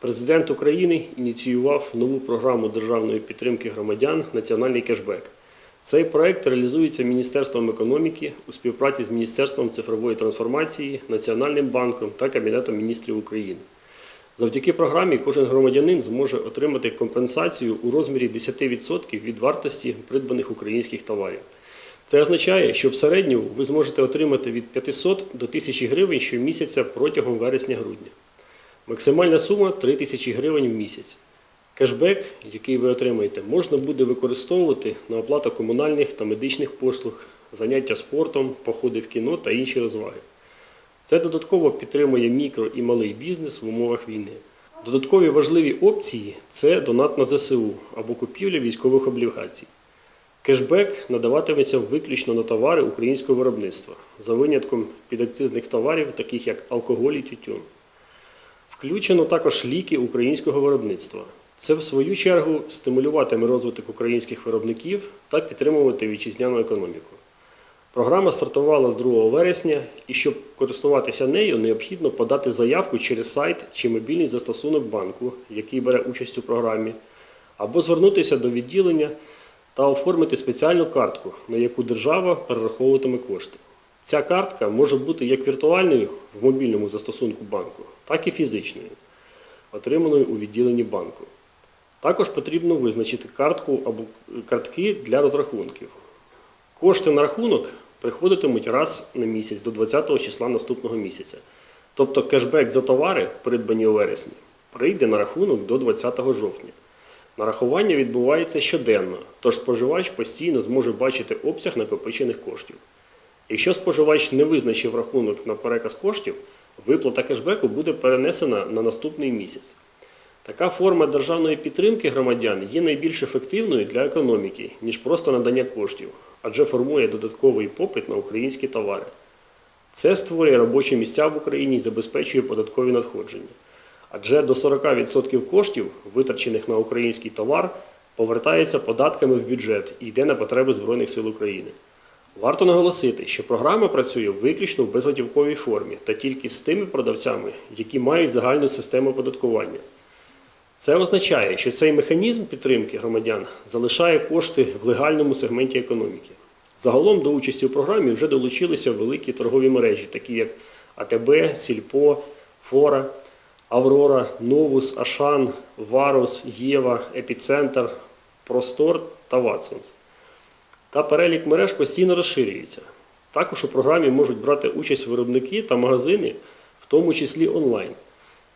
Президент України ініціював нову програму державної підтримки громадян Національний кешбек. Цей проект реалізується Міністерством економіки у співпраці з Міністерством цифрової трансформації, Національним банком та Кабінетом міністрів України. Завдяки програмі кожен громадянин зможе отримати компенсацію у розмірі 10% від вартості придбаних українських товарів. Це означає, що в середньому ви зможете отримати від 500 до 1000 гривень щомісяця протягом вересня-грудня. Максимальна сума 3 тисячі гривень в місяць. Кешбек, який ви отримаєте, можна буде використовувати на оплату комунальних та медичних послуг, заняття спортом, походи в кіно та інші розваги. Це додатково підтримує мікро і малий бізнес в умовах війни. Додаткові важливі опції це донат на ЗСУ або купівля військових облігацій. Кешбек надаватиметься виключно на товари українського виробництва, за винятком підакцизних товарів, таких як алкоголь і тютюн. Включено також ліки українського виробництва. Це, в свою чергу, стимулюватиме розвиток українських виробників та підтримувати вітчизняну економіку. Програма стартувала з 2 вересня, і щоб користуватися нею, необхідно подати заявку через сайт чи мобільний застосунок банку, який бере участь у програмі, або звернутися до відділення та оформити спеціальну картку, на яку держава перераховуватиме кошти. Ця картка може бути як віртуальною в мобільному застосунку банку, так і фізичною, отриманою у відділенні банку. Також потрібно визначити картку або картки для розрахунків. Кошти на рахунок приходитимуть раз на місяць до 20 числа наступного місяця. Тобто кешбек за товари, придбані у вересні, прийде на рахунок до 20 жовтня. Нарахування відбувається щоденно, тож споживач постійно зможе бачити обсяг накопичених коштів. Якщо споживач не визначив рахунок на переказ коштів, виплата кешбеку буде перенесена на наступний місяць. Така форма державної підтримки громадян є найбільш ефективною для економіки, ніж просто надання коштів, адже формує додатковий попит на українські товари. Це створює робочі місця в Україні і забезпечує податкові надходження. Адже до 40% коштів, витрачених на український товар, повертається податками в бюджет і йде на потреби Збройних сил України. Варто наголосити, що програма працює виключно в безготівковій формі та тільки з тими продавцями, які мають загальну систему оподаткування. Це означає, що цей механізм підтримки громадян залишає кошти в легальному сегменті економіки. Загалом до участі у програмі вже долучилися великі торгові мережі, такі як АТБ, Сільпо, Фора, Аврора, Новус, Ашан, Варус, Єва, Епіцентр, Простор та Ватсонс. Та перелік мереж постійно розширюється. Також у програмі можуть брати участь виробники та магазини, в тому числі онлайн.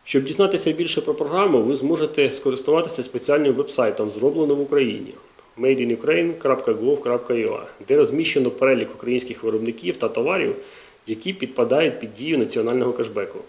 Щоб дізнатися більше про програму, ви зможете скористуватися спеціальним вебсайтом, зробленим в Україні madeinukraine.gov.ua, де розміщено перелік українських виробників та товарів, які підпадають під дію національного кешбеку.